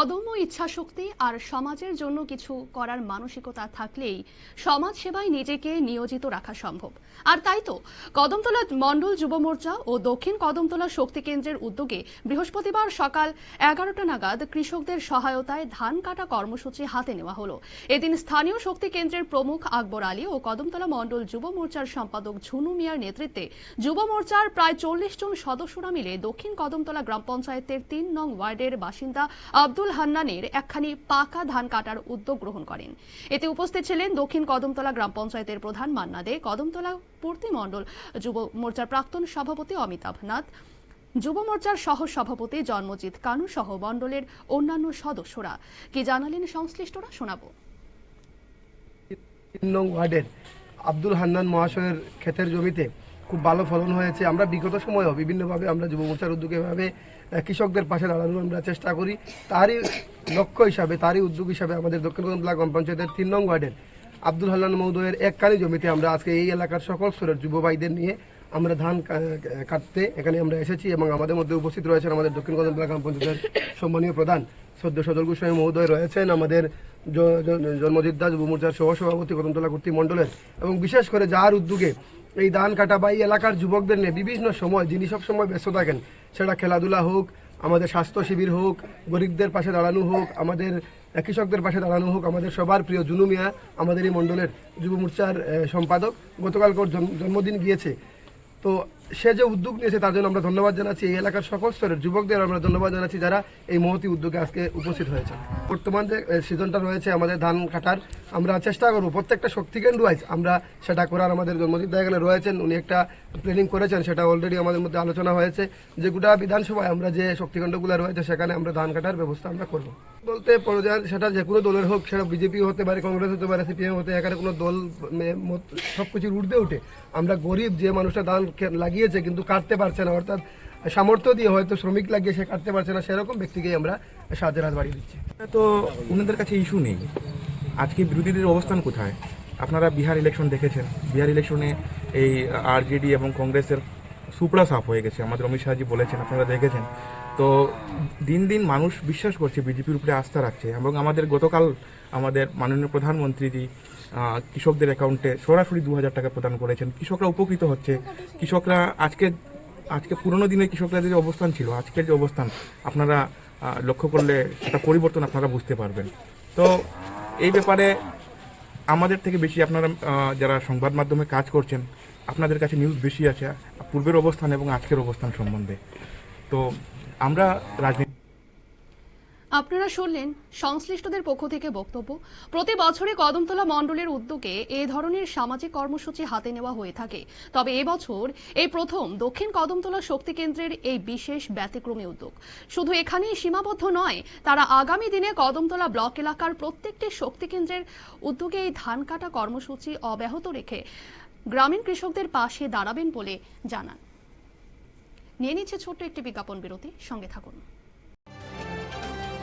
অদম্য ইচ্ছাশক্তি আর সমাজের জন্য কিছু করার মানসিকতা থাকলেই সমাজ সেবায় নিজেকে নিয়োজিত রাখা সম্ভব। আর তাই তো, কদমতলা মণ্ডল যুব মোর্চা ও দক্ষিণ কদমতলা শক্তি কেন্দ্রের উদ্যোগে বৃহস্পতিবার সকাল এগারোটা নাগাদ কৃষকদের সহায়তায় ধান কাটা কর্মসূচি হাতে নেওয়া হলো। এদিন স্থানীয় শক্তি কেন্দ্রের প্রমুখ আকবর আলী ও কদমতলা মণ্ডল যুব মোর্চার সম্পাদক ঝুনু মিয়ার নেতৃত্বে যুব মোর্চার প্রায় চল্লিশ জন সদস্যরা মিলে দক্ষিণ কদমতলা গ্রাম পঞ্চায়েতের তিন নং ওয়ার্ডের বাসিন্দা আব্দুল হান্নানের একখানি পাকা ধান কাটার উদ্যোগ গ্রহণ করেন। এতে উপস্থিত ছিলেন দক্ষিণ কদমতলা গ্রাম পঞ্চায়েতের প্রধান মান্না দে, কদমতলা পূর্তি মণ্ডল যুব মোর্চার প্রাক্তন সভাপতি অমিতাভ নাথ, যুব মোর্চার সহ সভাপতি জন্মজিৎ কানু সহ মণ্ডলের অন্যান্য সদস্যরা। কি জানালেন সংশ্লিষ্টরা, শোনাবো। আব্দুল হান্নান মহাশয়ের ক্ষেতের জমিতে খুব ভালো ফলন হয়েছে। আমরা বিগত সময়েও বিভিন্নভাবে আমরা যুব মোর্চার উদ্যোগে ভাবে কৃষকদের পাশে দাঁড়ানোর আমরা চেষ্টা করি। তারই লক্ষ্য হিসাবে, তারই উদ্যোগ হিসাবে আমাদের দক্ষিণ কদমতলা গ্রাম পঞ্চায়েতের তিন নং ওয়ার্ডের আব্দুল হান্নান মহোদয়ের এককালী জমিতে আমরা আজকে এই এলাকার সকল স্তরের যুব ভাইদের নিয়ে আমরা ধান কাটতে এখানে আমরা এসেছি এবং আমাদের মধ্যে উপস্থিত রয়েছেন আমাদের দক্ষিণ কদমতলা গ্রাম পঞ্চায়েতের সম্মানীয় প্রধান সদ্য সদর গোস্বামী মহোদয় রয়েছেন, আমাদের জন্মজিৎ দাস যুব মোর্চার সহসভাপতি, কদমতলা কর্তৃ মণ্ডলের এবং বিশেষ করে যার উদ্যোগে এই ধান কাটা বা এই এলাকার যুবকদের নিয়ে বিভিন্ন সময়, যিনি সব সময় ব্যস্ত থাকেন, সেটা খেলাধুলা হোক, আমাদের স্বাস্থ্য শিবির হোক, গরিবদের পাশে দাঁড়ানো হোক, আমাদের কৃষকদের পাশে দাঁড়ানো হোক, আমাদের সবার প্রিয় জুনু মিয়া, আমাদের এই মণ্ডলের যুব মোর্চার সম্পাদক। গতকালকর জন- জন্মদিন গিয়েছে। তো সে যে উদ্যোগ নিয়েছে, তার জন্য আমরা ধন্যবাদ জানাচ্ছি। এই এলাকার সকল স্তরের যুবকদের আমরা ধন্যবাদ জানাচ্ছি যারা এই মহতি উদ্যোগে আজকে উপস্থিত হয়েছে বর্তমান যে সিজনটা রয়েছে আমাদের ধান কাটার, আমরা চেষ্টা করব প্রত্যেকটা শক্তি কেন্দ্র ওয়াইজ আমরা সেটা করার। আমাদের জন্মদিন এখানে রয়েছেন, উনি একটা প্ল্যানিং করেছেন, সেটা অলরেডি আমাদের মধ্যে আলোচনা হয়েছে। যে গোটা বিধানসভায় আমরা যে শক্তিকেন্দ্রগুলো রয়েছে, সেখানে আমরা ধান কাটার ব্যবস্থা আমরা করব। বলতে সেটা যে কোনো দলের হোক, সেটা বিজেপি হতে পারে, কংগ্রেস হতে পারে, সিপিএম হতে এখানে কোনো দল সব কিছুর ঊর্ধ্বে উঠে। আমরা গরিব যে মানুষটা ধান লাগিয়েছে কিন্তু কাটতে পারছে না, অর্থাৎ সামর্থ্য দিয়ে হয়তো শ্রমিক লাগিয়ে সে কাটতে পারছে না, সেরকম ব্যক্তিকেই আমরা সাহায্যের হাত বাড়িয়ে দিচ্ছি। তো ওনাদের কাছে ইস্যু নেই। আজকে বিরোধীদের অবস্থান কোথায়? আপনারা বিহার ইলেকশন দেখেছেন। বিহার ইলেকশনে এই আরজেডি এবং কংগ্রেসের সুপড়া সাফ হয়ে গেছে। আমাদের অমিত শাহজি বলেছেন, আপনারা দেখেছেন। তো দিন দিন মানুষ বিশ্বাস করছে, বিজেপির উপরে আস্থা রাখছে এবং আমাদের গতকাল আমাদের মাননীয় প্রধানমন্ত্রীজি কৃষকদের অ্যাকাউন্টে সরাসরি দু হাজার টাকা প্রদান করেছেন। কৃষকরা উপকৃত হচ্ছে। কৃষকরা আজকে আজকে পুরোনো দিনের কৃষকরা যে অবস্থান ছিল, আজকের যে অবস্থান, আপনারা লক্ষ্য করলে সেটা পরিবর্তন আপনারা বুঝতে পারবেন। তো এই ব্যাপারে আমাদের থেকে বেশি আপনারা যারা সংবাদ মাধ্যমে কাজ করছেন আপনাদের কাছে নিউজ বেশি আছে পূর্বের অবস্থান এবং আজকের অবস্থান সম্বন্ধে। তো আমরা রাজনীতি আপনারা শুনলেন সংশ্লিষ্টদের পক্ষ থেকে বক্তব্য। প্রতি বছরে কদমতলা মণ্ডলের উদ্যোগে এ ধরনের সামাজিক কর্মসূচি হাতে নেওয়া হয়ে থাকে। তবে এবছর এই প্রথম দক্ষিণ কদমতলা শক্তি কেন্দ্রের এই বিশেষ ব্যতিক্রমী উদ্যোগ। শুধু এখানেই সীমাবদ্ধ নয়, তারা আগামী দিনে কদমতলা ব্লক এলাকার প্রত্যেকটি শক্তি কেন্দ্রের উদ্যোগে এই ধান কাটা কর্মসূচি অব্যাহত রেখে গ্রামীণ কৃষকদের পাশে দাঁড়াবেন বলে জানান। নিয়ে নিচ্ছে ছোট্ট একটি বিজ্ঞাপন বিরতি সঙ্গে থাকুন।